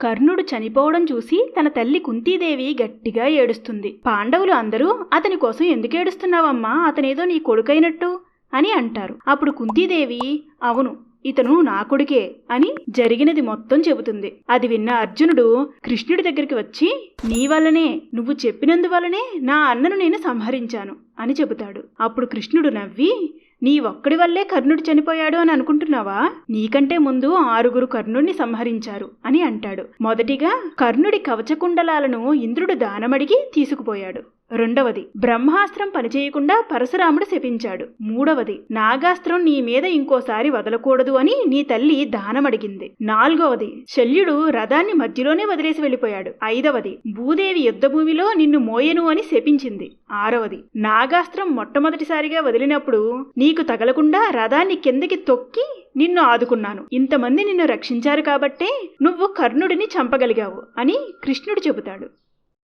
కర్ణుడు చనిపోవడం చూసి తన తల్లి కుంతీదేవి గట్టిగా ఏడుస్తుంది. పాండవులు అందరూ అతని కోసం ఎందుకు ఏడుస్తున్నావమ్మా? అతనేదో నీ కొడుకైనట్టు అని అంటారు. అప్పుడు కుంతీదేవి అవును ఇతను నా కొడుకే అని జరిగినది మొత్తం చెబుతుంది. అది విన్న అర్జునుడు కృష్ణుడి దగ్గరికి వచ్చి నీ వల్లనే నువ్వు చెప్పినందువల్లనే నా అన్నను నేను సంహరించాను అని చెబుతాడు. అప్పుడు కృష్ణుడు నవ్వి నీ ఒక్కడి వల్లే కర్ణుడు చనిపోయాడు అని అనుకుంటున్నావా? నీకంటే ముందు ఆరుగురు కర్ణుడిని సంహరించారు అని అంటాడు. మొదటిగా కర్ణుడి కవచకుండలాలను ఇంద్రుడు దానమడిగి తీసుకుపోయాడు. రెండవది బ్రహ్మాస్త్రం పనిచేయకుండా పరశురాముడు శపించాడు. మూడవది నాగాస్త్రం నీ మీద ఇంకోసారి వదలకూడదు అని నీ తల్లి దానమడిగింది. నాలుగవది శల్యుడు రథాన్ని మధ్యలోనే వదిలేసి వెళ్ళిపోయాడు. ఐదవది భూదేవి యుద్ధభూమిలో నిన్ను మోయను అని శపించింది. ఆరవది నాగాస్త్రం మొట్టమొదటిసారిగా వదిలినప్పుడు నీకు తగలకుండా రథాన్ని కిందకి తొక్కి నిన్ను ఆదుకున్నాను. ఇంతమంది నిన్ను రక్షించారు కాబట్టే నువ్వు కర్ణుడిని చంపగలిగావు అని కృష్ణుడు చెబుతాడు.